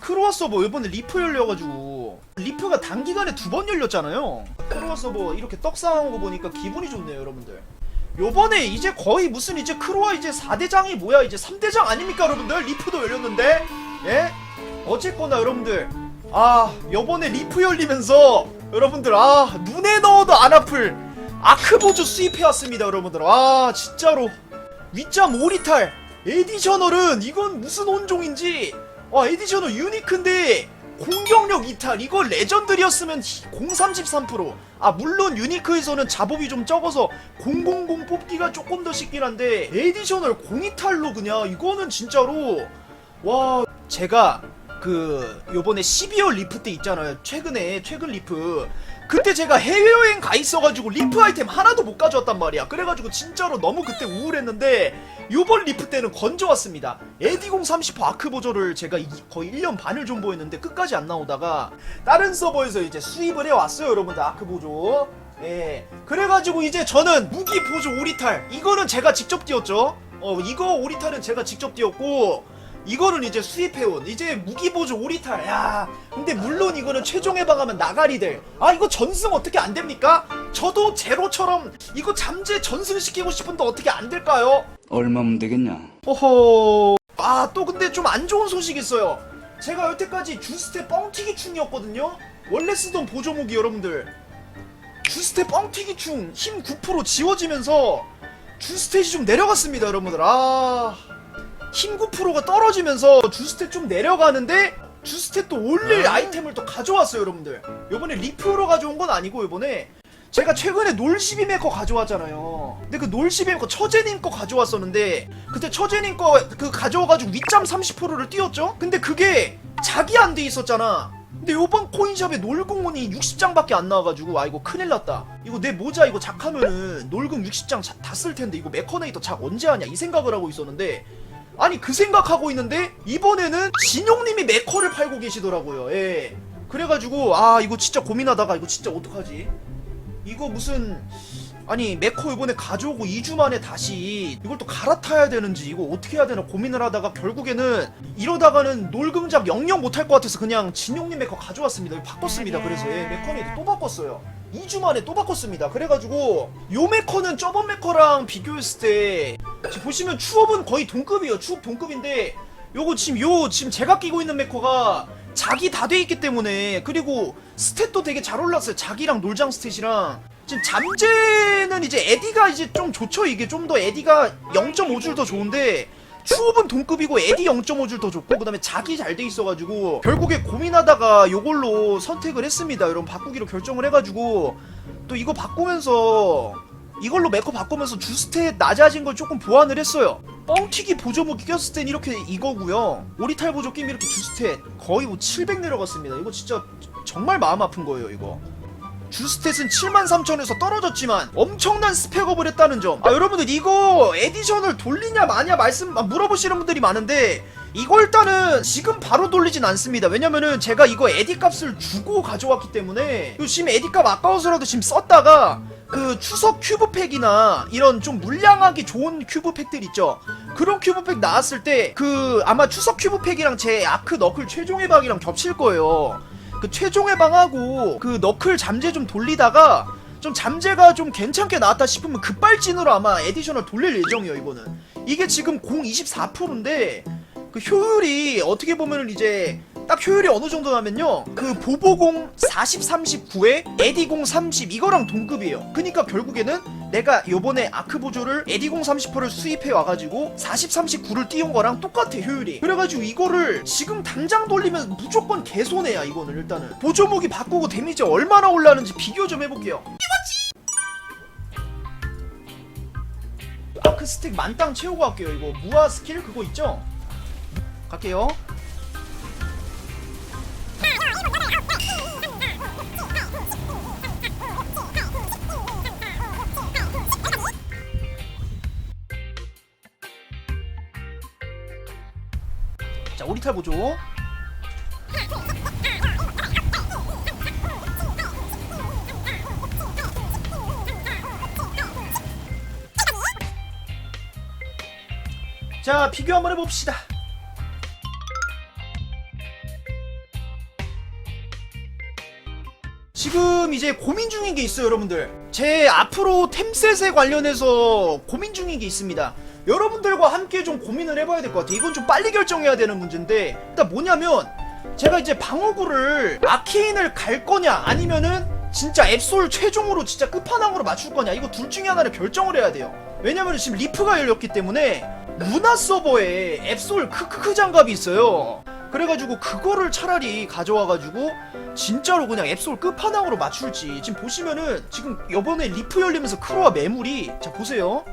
크로아 서버 이번에 리프 열려가지고 리프가 단기간에 두 번 열렸잖아요. 크로아 서버 이렇게 떡상한 거 보니까 기분이 좋네요 여러분들. 요번에 이제 거의 무슨 이제 크로아 이제 4대장이 뭐야 이제 3대장 아닙니까 여러분들? 리프도 열렸는데 예? 어쨌거나 여러분들 아 요번에 리프 열리면서 여러분들 아 눈에 넣어도 안 아플 아크보조 수입해왔습니다 여러분들. 아 진짜로. 위점 오리탈 에디셔널은 이건 무슨 온종인지 와 에디셔널 유니크인데 공격력 이탈. 이거 레전드리였으면 033%아 물론 유니크에서는 자법이 좀 적어서 000 뽑기가 조금 더 쉽긴 한데 에디셔널 공이탈로 그냥 이거는 진짜로 와 제가 그 요번에 12월 리프 때 있잖아요. 최근에 최근 리프 그때 제가 해외여행 가 있어가지고 리프 아이템 하나도 못 가져왔단 말이야. 그래가지고 진짜로 너무 그때 우울했는데 요번 리프 때는 건져왔습니다. 에디공 30% 아크 보조를 제가 이- 거의 1년 반을 존버했는데 끝까지 안 나오다가 다른 서버에서 이제 수입을 해왔어요 여러분들 아크 보조. 예. 그래가지고 이제 저는 무기 보조 오리탈 이거는 제가 직접 띄웠죠? 어 이거 오리탈은 제가 직접 띄웠고 이거는 이제 수입해온 이제 무기보조 오리탈 야 근데 물론 이거는 최종 해방하면 나가리들 아 이거 전승 어떻게 안 됩니까? 저도 제로처럼 이거 잠재 전승시키고 싶은데 어떻게 안 될까요? 얼마면 되겠냐? 호호 아 또 근데 좀 안 좋은 소식 있어요. 제가 여태까지 주스테 뻥튀기 충이었거든요. 원래 쓰던 보조무기 여러분들. 주스테 뻥튀기 충힘 9% 지워지면서 주스탯이 좀 내려갔습니다 여러분들. 아... 힘 9%가 떨어지면서 주스탯 좀 내려가는데 주스탯 또 올릴 아이템을 또 가져왔어요 여러분들. 요번에 리프로 가져온 건 아니고 요번에 제가 최근에 놀12 메커 가져왔잖아요. 근데 그 놀12 메커 처제님 거 가져왔었는데 그때 처제님 거 그 가져와가지고 윗잠 30%를 띄웠죠? 근데 그게 자기 안 돼 있었잖아. 근데 요번 코인샵에 놀궁문이 60장밖에 안 나와가지고 아 이거 큰일 났다. 이거 내 모자 이거 작하면은 놀궁 60장 다 쓸 텐데 이거 메커네이터 작 언제 하냐? 이 생각을 하고 있었는데 아니 그 생각하고 있는데 이번에는 진용님이 메커를 팔고 계시더라고요. 예. 그래가지고 아 이거 진짜 고민하다가 이거 진짜 어떡하지? 이거 무슨 아니 메커 이번에 가져오고 2주 만에 다시 이걸 또 갈아타야 되는지 이거 어떻게 해야 되나 고민을 하다가 결국에는 이러다가는 놀금작 영영 못할 것 같아서 그냥 진용님 메커 가져왔습니다. 바꿨습니다. 그래서 예, 메커네이드 또 바꿨어요 2주 만에 또 바꿨습니다. 그래가지고 요 메커는 저번 메커랑 비교했을 때 보시면 추업은 거의 동급이에요. 추업 동급인데 요거 지금 요 지금 제가 끼고 있는 메커가 자기 다 돼 있기 때문에 그리고 스탯도 되게 잘 올랐어요. 자기랑 놀장 스탯이랑. 지금 잠재는 이제 에디가 이제 좀 좋죠. 이게 좀 더 에디가 0.5줄 더 좋은데 추업은 동급이고 에디 0.5줄 더 좋고 그 다음에 자기 잘 돼 있어가지고 결국에 고민하다가 요걸로 선택을 했습니다. 여러분 바꾸기로 결정을 해가지고 또 이거 바꾸면서 이걸로 메커 바꾸면서 주스탯 낮아진 걸 조금 보완을 했어요. 뻥튀기 보조무기 꼈을 땐 이렇게 이거고요. 오리탈 보조 끼면 이렇게 주스탯 거의 뭐 700 내려갔습니다. 이거 진짜 정말 마음 아픈 거예요 이거 주스탯은 73,000에서 떨어졌지만 엄청난 스펙업을 했다는 점. 아 여러분들 이거 에디션을 돌리냐 마냐 말씀 아, 물어보시는 분들이 많은데 이거 일단은 지금 바로 돌리진 않습니다. 왜냐면은 제가 이거 에디 값을 주고 가져왔기 때문에 요 지금 에디 값 아까워서라도 지금 썼다가 그 추석 큐브팩이나 이런 좀 물량하기 좋은 큐브팩들 있죠. 그런 큐브팩 나왔을 때 그 아마 추석 큐브팩이랑 제 아크 너클 최종 해방이랑 겹칠 거예요. 그 최종 해방하고 그 너클 잠재 좀 돌리다가 좀 잠재가 좀 괜찮게 나왔다 싶으면 급발진으로 아마 에디셔널 돌릴 예정이에요 이거는. 이게 지금 공 24%인데 그 효율이 어떻게 보면은 이제 딱 효율이 어느 정도 나면요. 그 보보공 40 39에 에디공 30 이거랑 동급이에요. 그니까 결국에는 내가 요번에 아크 보조를 에디공 30%를 수입해 와가지고 40 39를 띄운 거랑 똑같아 효율이. 그래가지고 이거를 지금 당장 돌리면 무조건 개손해야 이거는 일단은. 보조무기 바꾸고 데미지 얼마나 올라는지 비교 좀 해볼게요. 아크 스택 만땅 채우고 갈게요 이거. 무화 스킬 그거 있죠? 갈게요 자 오리탈 보조 자 비교 한번 해봅시다 지금 이제 고민 중인 게 있어요 여러분들. 제 앞으로 템셋에 관련해서 고민 중인 게 있습니다. 여러분들과 함께 좀 고민을 해봐야 될 것 같아요. 이건 좀 빨리 결정해야 되는 문제인데 일단 뭐냐면 제가 이제 방어구를 아케인을 갈 거냐 아니면은 진짜 앱솔 최종으로 진짜 끝판왕으로 맞출 거냐 이거 둘 중에 하나를 결정을 해야 돼요. 왜냐면 지금 리프가 열렸기 때문에 루나 서버에 앱솔 크크크 장갑이 있어요 그래가지고 그거를 차라리 가져와가지고 진짜로 그냥 앱솔 끝판왕으로 맞출지. 지금 보시면은 지금 요번에 리프 열리면서 크로아 매물이 자 보세요.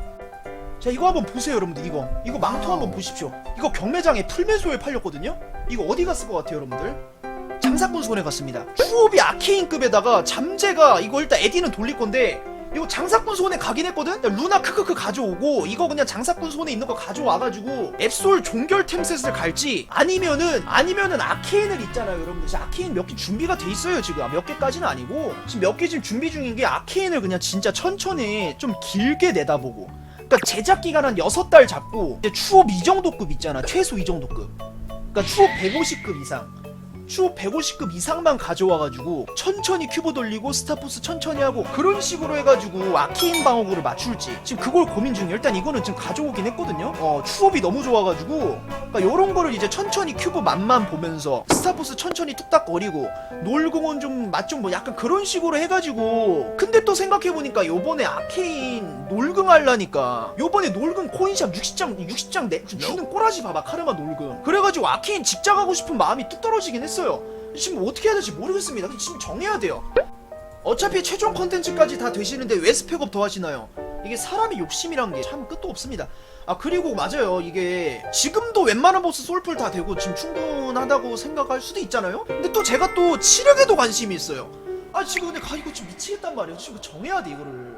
자 이거 한번 보세요 여러분들 이거. 이거 망토 한번 보십시오. 이거 경매장에 풀매소에 팔렸거든요? 이거 어디 갔을 것 같아요 여러분들? 장사꾼 손에 갔습니다. 추업이 아케인급에다가 잠재가 이거 일단 에디는 돌릴 건데 이거 장사꾼 손에 가긴 했거든? 루나 크크크 가져오고 이거 그냥 장사꾼 손에 있는 거 가져와가지고 앱솔 종결 템셋을 갈지 아니면은 아니면은 아케인을 있잖아요 여러분들. 아케인 몇 개 준비가 돼 있어요 지금. 아, 몇 개까지는 아니고 지금 몇 개 지금 준비 중인 게 아케인을 그냥 진짜 천천히 좀 길게 내다보고. 그러니까 제작 기간 한 6달 잡고 이제 추업 이 정도급 있잖아. 최소 이 정도급. 그러니까 추업 150급 이상 추업 150급 이상만 가져와가지고 천천히 큐브 돌리고 스타포스 천천히 하고 그런 식으로 해가지고 아케인 방어구를 맞출지. 지금 그걸 고민 중이에요. 일단 이거는 지금 가져오긴 했거든요. 어 추업이 너무 좋아가지고. 그러니까 요런 거를 이제 천천히 큐브 맛만 보면서 스타포스 천천히 뚝딱거리고 놀공은 좀맛 좀 뭐 약간 그런 식으로 해가지고. 근데 또 생각해보니까 요번에 아케인 놀궁 하려니까 요번에 놀궁 코인샵 60장 60장 내 주는 꼬라지 봐봐. 카르마 놀궁 그래가지고 아케인 직장 하고 싶은 마음이 뚝 떨어지긴 했어 요 지금 어떻게 해야 될지 모르겠습니다 지금 정해야 돼요 어차피 최종 컨텐츠까지 다 되시는데 왜 스펙업 더 하시나요? 이게 사람의 욕심이란 게 참 끝도 없습니다. 아 그리고 맞아요 이게 지금도 웬만한 보스 솔플 다 되고 지금 충분하다고 생각할 수도 있잖아요. 근데 또 제가 또 치력에도 관심이 있어요. 아 지금 근데 가 이거 좀 미치겠단 말이에요. 지금 정해야 돼 이거를.